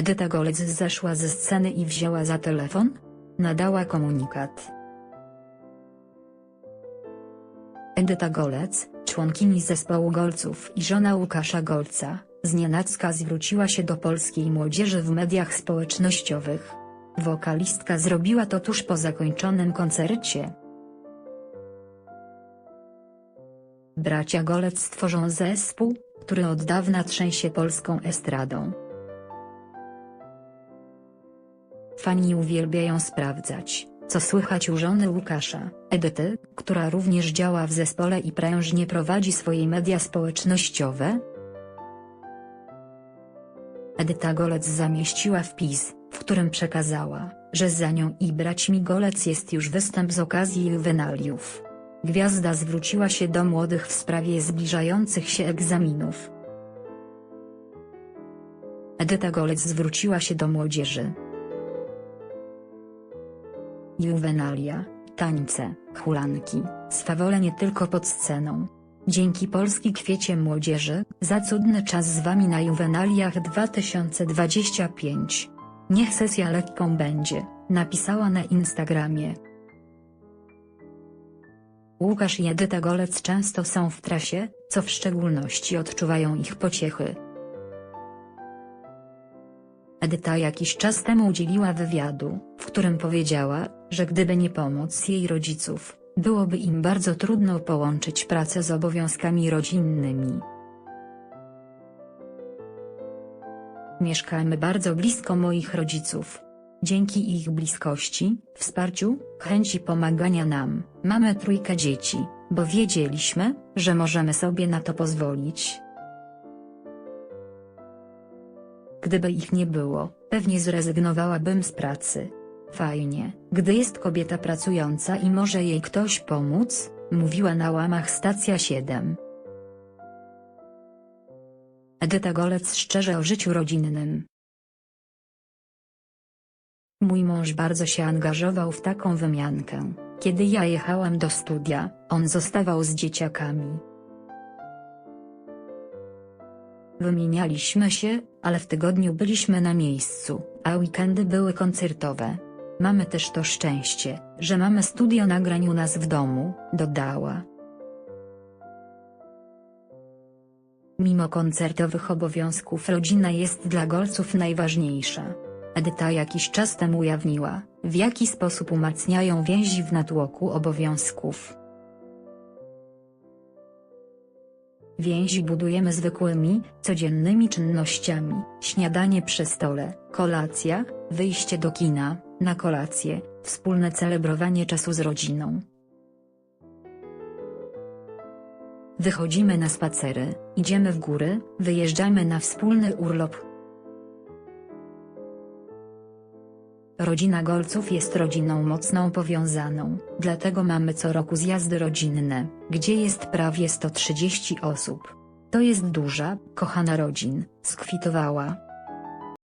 Edyta Golec zeszła ze sceny i wzięła za telefon? Nadała komunikat. Edyta Golec, członkini zespołu Golców i żona Łukasza Golca, znienacka zwróciła się do polskiej młodzieży w mediach społecznościowych. Wokalistka zrobiła to tuż po zakończonym koncercie. Bracia Golec tworzą zespół, który od dawna trzęsie polską estradą. Fani uwielbiają sprawdzać, co słychać u żony Łukasza, Edyty, która również działa w zespole i prężnie prowadzi swoje media społecznościowe. Edyta Golec zamieściła wpis, w którym przekazała, że za nią i braćmi Golec jest już występ z okazji juwenaliów. Gwiazda zwróciła się do młodych w sprawie zbliżających się egzaminów. Edyta Golec zwróciła się do młodzieży. Juwenalia, tańce, hulanki, swawole nie tylko pod sceną. Dzięki Polski Kwiecie Młodzieży, za cudny czas z Wami na Juwenaliach 2025. Niech sesja lekką będzie, napisała na Instagramie. Łukasz i Edyta Golec często są w trasie, co w szczególności odczuwają ich pociechy. Edyta jakiś czas temu udzieliła wywiadu, w którym powiedziała, że gdyby nie pomoc jej rodziców, byłoby im bardzo trudno połączyć pracę z obowiązkami rodzinnymi. Mieszkamy bardzo blisko moich rodziców. Dzięki ich bliskości, wsparciu, chęci pomagania nam, mamy trójkę dzieci, bo wiedzieliśmy, że możemy sobie na to pozwolić. Gdyby ich nie było, pewnie zrezygnowałabym z pracy. Fajnie, gdy jest kobieta pracująca i może jej ktoś pomóc, mówiła na łamach stacja 7. Edyta Golec szczerze o życiu rodzinnym. Mój mąż bardzo się angażował w taką wymiankę. Kiedy ja jechałam do studia, on zostawał z dzieciakami. Wymienialiśmy się, ale w tygodniu byliśmy na miejscu, a weekendy były koncertowe. Mamy też to szczęście, że mamy studio nagrań u nas w domu, dodała. Mimo koncertowych obowiązków rodzina jest dla Golców najważniejsza. Edyta jakiś czas temu ujawniła, w jaki sposób umacniają więzi w natłoku obowiązków. Więzi budujemy zwykłymi, codziennymi czynnościami, śniadanie przy stole, kolacja, wyjście do kina, na kolację, wspólne celebrowanie czasu z rodziną. Wychodzimy na spacery, idziemy w góry, wyjeżdżamy na wspólny urlop. Rodzina Golców jest rodziną mocną powiązaną, dlatego mamy co roku zjazdy rodzinne, gdzie jest prawie 130 osób. To jest duża, kochana rodzin, skwitowała.